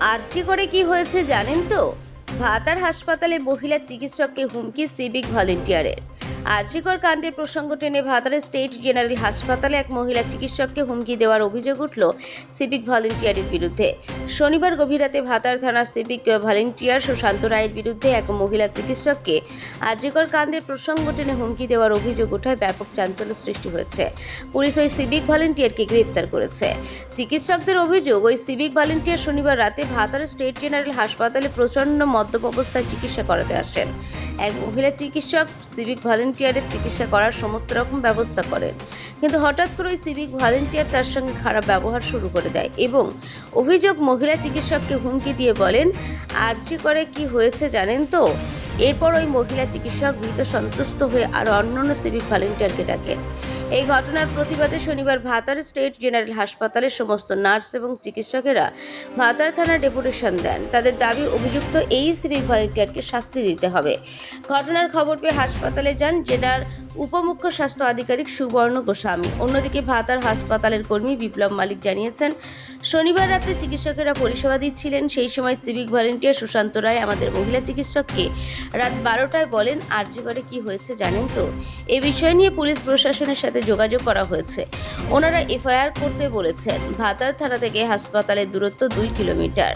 আরজি করে কি হয়েছে জানেন তো? ভাতার হাসপাতালে মহিলা চিকিৎসককে হুমকি সিভিক ভলেন্টিয়ারের। আরজিকর কাণ্ডের প্রসঙ্গ টেনে ভাতারের স্টেট জেনারেল হাসপাতালে এক মহিলা চিকিৎসককে হুমকি দেওয়ার অভিযোগ উঠল সিভিক ভলেন্টিয়ারের বিরুদ্ধে। শনিবার গভীর রাতে ভাতার থানার সিভিক ভলেন্টিয়ার সুশান্ত রায়ের বিরুদ্ধে এক মহিলা চিকিৎসককে আরজিকর কাণ্ডের প্রসঙ্গ টেনে হুমকি দেওয়ার অভিযোগ ওঠায় ব্যাপক চাঞ্চল্য সৃষ্টি হয়েছে। পুলিশ ওই সিভিক ভলেন্টিয়ারকে গ্রেপ্তার করেছে। চিকিৎসকদের অভিযোগ, ওই সিভিক ভলেন্টিয়ার শনিবার রাতে ভাতার স্টেট জেনারেল হাসপাতালে প্রচণ্ড মদ্যপ অবস্থায় চিকিৎসা করাতে আসেন। এক মহিলা চিকিৎসক সিভিক ভলেন্টিয়ারের চিকিৎসা করার সমস্ত রকম ব্যবস্থা করেন। কিন্তু হঠাৎ করে ওই সিভিক ভলেন্টিয়ার তার সঙ্গে খারাপ ব্যবহার শুরু করে দেয় এবং অভিযোগ মহিলা চিকিৎসককে হুমকি দিয়ে বলেন, আর আর্জি করে কি হয়েছে জানেন তো? এরপর ওই মহিলা চিকিৎসক ভীত সন্তুষ্ট হয়ে আর অন্যান্য সিভিক ভলেন্টিয়ারকে ডাকেন এই ঘটনার প্রতিবাদে শনিবার ভাতার স্টেট জেনারেল হাসপাতালের সমস্ত নার্স এবং চিকিৎসকেরা ভাতার থানার ডেপুটেশন দেন। তাদের দাবি, অভিযুক্ত এই সিভিক ভলেন্টিয়ারকে শাস্তি দিতে হবে। ঘটনার খবর পেয়ে হাসপাতালে যান জেলার উপমুখ্য স্বাস্থ্য আধিকারিক সুবর্ণ গোস্বামী। অন্যদিকে ভাতার হাসপাতালের কর্মী বিপ্লব মালিক জানিয়েছেন শনিবার রাতে চিকিৎসকেরা পরিষেবা দিচ্ছিলেন। সেই সময় সিভিক ভলেন্টিয়ার সুশান্ত রায়, আমাদের মহিলা চিকিৎসককে রাত বারোটায় বলেন আর্যগড়ে কি হয়েছে জানেন তো? এ বিষয় নিয়ে পুলিশ প্রশাসনের সাথে যোগাযোগ করা হয়েছে। ওনারা এফআইআর করতে বলেছেন। ভাতার থানা থেকে হাসপাতালের দূরত্ব দুই কিলোমিটার।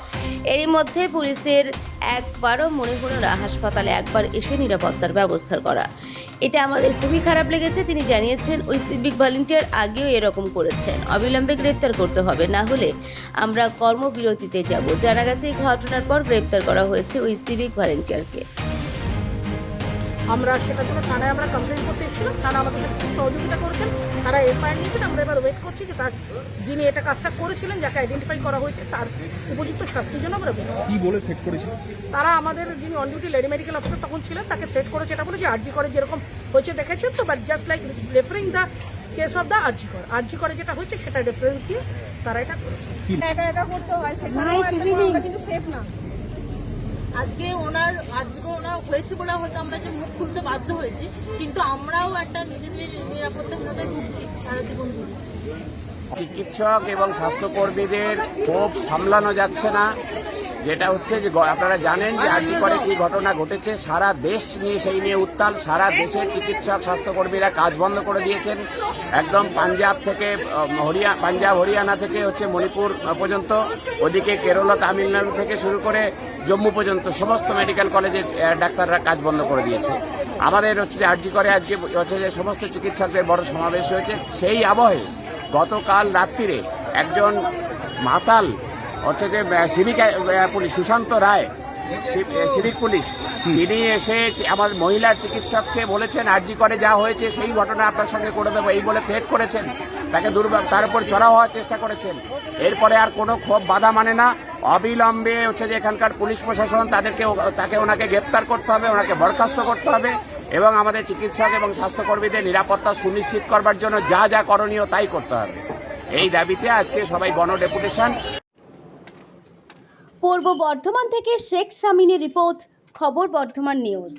এরই মধ্যে পুলিশের একবারও মনে হলো না হাসপাতালে একবার এসে নিরাপত্তার ব্যবস্থা করা। এটা আমাদের খুবই খারাপ লেগেছে। তিনি জানিয়েছেন, ওই সিভিক ভলেন্টিয়ার আগেও এরকম করেছেন। অবিলম্বে গ্রেপ্তার করতে হবে। না হলে আমরা কর্মবিরতিতে যাব। জানা গেছে, এই ঘটনার পর গ্রেপ্তার করা হয়েছে ওই সিভিক ভলেন্টিয়ারকে। আমরা সেটার জন্য থানায় আমরা কমপ্লেন করতে এসেছিলাম। থানা আমাদের সাথে খুব সহযোগিতা করেছেন। তারা এফআইআর নিয়েছেন। আমরা এবার ওয়েট করছি যে তার যিনি এটা কাজটা করেছিলেন যাকে আইডেন্টিফাই করা হয়েছে তার উপযুক্ত শাস্তির জন্য আমরা। কি বলে থ্রেট করেছিল তারা আমাদের যিনি on duty lady medical officer তখন ছিলেন তাকে থ্রেট করেছে। এটা বলে যে আরজি করে যেরকম হয়েছে দেখেছেন তো? But just like referring the case of the RG করে। আরজি করে যেটা হয়েছে সেটা রেফারেন্স দিয়ে তারা এটা করেছে। একা একা করতে হয় একটা মামলা কিন্তু সেফ না। আজকে ওনার আজকে ওনার হয়েছে বলে হয়তো আমরা যে মুখ খুলতে বাধ্য হয়েছি, কিন্তু আমরাও একটা নিজেদের নিরাপত্তাহীনতায় ভুগছি সারা জীবন ধরে। চিকিৎসক এবং স্বাস্থ্যকর্মীদের ক্ষোভ সামলানো যাচ্ছে না। যেটা হচ্ছে যে আপনারা জানেন যে আজকে করে কি ঘটনা ঘটেছে, সারা দেশ নিয়ে সেই নিয়ে উত্তাল, সারা দেশের চিকিৎসক, স্বাস্থ্যকর্মীরা কাজ বন্ধ করে দিয়েছেন। একদম পাঞ্জাব থেকে হরিয়া, পাঞ্জাব, হরিয়ানা থেকে হচ্ছে মণিপুর পর্যন্ত, ওদিকে কেরলা, তামিলনাড়ু থেকে শুরু করে জম্মু পর্যন্ত সমস্ত মেডিকেল কলেজের ডাক্তাররা কাজ বন্ধ করে দিয়েছে। আমাদের হচ্ছে যে আরজি করে আজকে হচ্ছে যে সমস্ত চিকিৎসকদের বড় সমাবেশ হয়েছে। সেই আবহে গতকাল রাত্রিরে একজন মাতাল হচ্ছে যে civic police Sushanta Roy civic police তিনি এসে আমার মহিলার চিকিৎসককে বলেছেন আরজি করে যা হয়েছে সেই ঘটনা আপনার সঙ্গে করে দেবো এই বলে থ্রেট করেছেন। তাকে দুর্ভাগ তার উপর চড়া হওয়ার চেষ্টা করেছেন। এরপরে আর কোনো ক্ষোভ বাধা মানে না। অবিলম্বে হচ্ছে যে এখানকার পুলিশ প্রশাসন তাদেরকে তাকে ওনাকে গ্রেপ্তার করতে হবে ওনাকে বরখাস্ত করতে হবে এবং আমাদের চিকিৎসক এবং স্বাস্থ্যকর্মীদের নিরাপত্তা সুনিশ্চিত করবার জন্য যা যা করণীয় তাই করতে হবে। এই দাবিতে আজকে সবাই গণ ডেপুটেশন পূর্ব বর্ধমান থেকে শেখ সামিনের রিপোর্ট খবর বর্ধমান নিউজ।